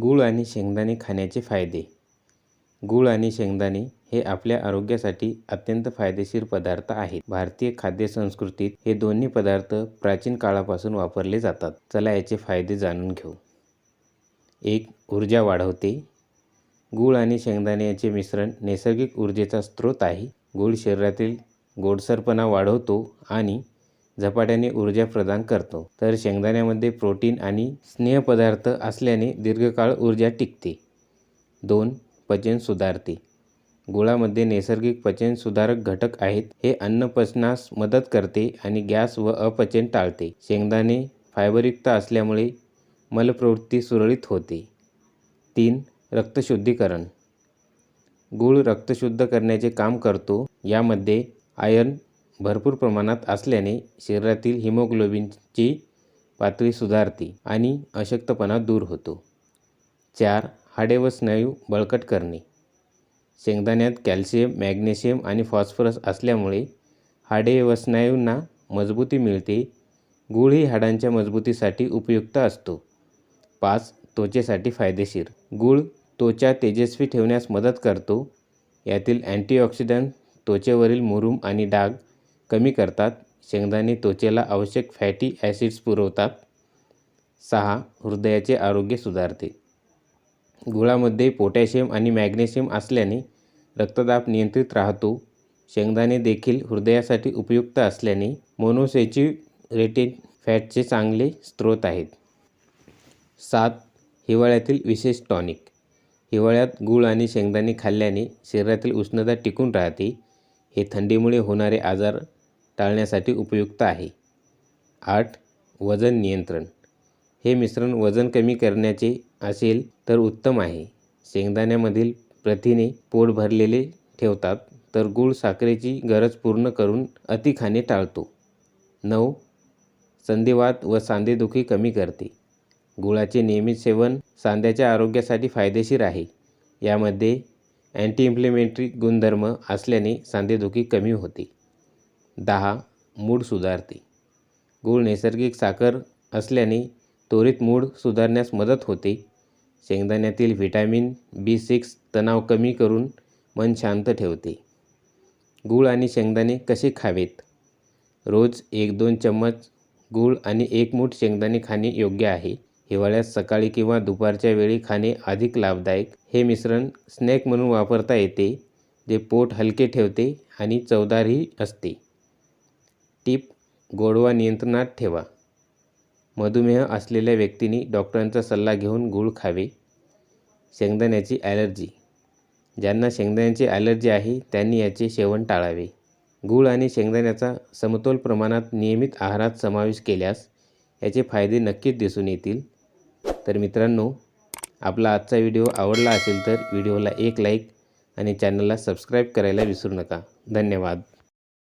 गूळ आणि शेंगदाणे खाण्याचे फायदे. गूळ आणि शेंगदाणे हे आपल्या आरोग्यासाठी अत्यंत फायदेशीर पदार्थ आहेत. भारतीय खाद्य संस्कृतीत हे दोन्ही पदार्थ प्राचीन काळापासून वापरले जातात. चला याचे फायदे जाणून घेऊ. एक ऊर्जा वाढवते. गूळ आणि शेंगदाणे याचे मिश्रण नैसर्गिक ऊर्जेचा स्रोत आहे. गूळ शरीरातील गोडसरपणा वाढवतो आणि झपाट्याने ऊर्जा प्रदान करतो. तर शेंगदाण्यामध्ये प्रोटीन आणि स्नेहपदार्थ असल्याने दीर्घकाळ ऊर्जा टिकते. दोन पचन सुधारते. गुळामध्ये नैसर्गिक पचन सुधारक घटक आहेत. हे अन्न पचनास मदत करते आणि गॅस व अपचन टाळते. शेंगदाणे फायबरयुक्त असल्यामुळे मलप्रवृत्ती सुरळीत होते. तीन रक्तशुद्धीकरण गूळ रक्तशुद्ध करण्याचे काम करतो. यामध्ये आयर्न भरपूर प्रमाणात असल्याने शरीरातील हिमोग्लोबिनची पातळी सुधारते आणि अशक्तपणा दूर होतो. चार हाडे व स्नायू बळकट करणे. शेंगदाण्यात कॅल्शियम मॅग्नेशियम आणि फॉस्फरस असल्यामुळे हाडे व स्नायूंना मजबूती मिळते गूळ ही हाडांच्या मजबूतीसाठी उपयुक्त असतो. पाच त्वचेसाठी फायदेशीर. गूळ त्वचा तेजस्वी ठेवण्यास मदत करतो यातील अँटीऑक्सिडंट त्वचेवरील मुरूम आणि डाग कमी करतात. शेंगदाणे त्वचेला आवश्यक फॅटी ॲसिड्स पुरवतात. सहा हृदयाचे आरोग्य सुधारते. गुळामध्ये पोटॅशियम आणि मॅग्नेशियम असल्याने रक्तदाब नियंत्रित राहतो. शेंगदाणे देखील हृदयासाठी उपयुक्त असल्याने रेटिन फॅटचे चांगले स्रोत आहेत. सात हिवाळ्यातील विशेष टॉनिक. हिवाळ्यात गूळ आणि शेंगदाणे खाल्ल्याने शरीरातील उष्णता टिकून राहते. हे थंडीमुळे होणारे आजार टाळण्यासाठी उपयुक्त आहे. आठ वजन नियंत्रण. हे मिश्रण वजन कमी करण्याचे असेल तर उत्तम आहे. शेंगदाण्यामधील प्रथिने पोट भरलेले ठेवतात तर गूळ साखरेची गरज पूर्ण करून अति खाणे टाळतो. नऊ संधिवात व सांधेदुखी कमी करते. गुळाचे नियमित सेवन सांध्याच्या आरोग्यासाठी फायदेशीर आहे. यामध्ये अँटी इम्प्लिमेंटरी गुणधर्म असल्याने सांधेदुखी कमी होते. दहा मूड सुधारते. गूळ नैसर्गिक साखर असल्याने त्वरित मूड सुधारण्यास मदत होते. शेंगदाण्यातील व्हिटॅमिन बी सिक्स तणाव कमी करून मन शांत ठेवते. गूळ आणि शेंगदाणे कसे खावेत? रोज एक दोन चम्मच गूळ आणि एक मूठ शेंगदाणे खाणे योग्य आहे. हिवाळ्यात सकाळी किंवा दुपारच्या वेळी खाणे अधिक लाभदायक. हे मिश्रण स्नॅक म्हणून वापरता येते जे पोट हलके ठेवते आणि चवदारही असते. टीप गोडवा नियंत्रणात ठेवा. मधुमेह असलेल्या व्यक्तींनी डॉक्टरांचा सल्ला घेऊन गूळ खावे. शेंगदाण्याची ॲलर्जी. ज्यांना शेंगदाण्याची ॲलर्जी आहे त्यांनी याचे सेवन टाळावे. गूळ आणि शेंगदाण्याचा समतोल प्रमाणात नियमित आहारात समावेश केल्यास याचे फायदे नक्कीच दिसून येतील. तर मित्रांनो आपला आजचा व्हिडिओ आवडला असेल तर व्हिडिओला एक लाईक आणि चॅनलला सबस्क्राईब करायला विसरू नका. धन्यवाद.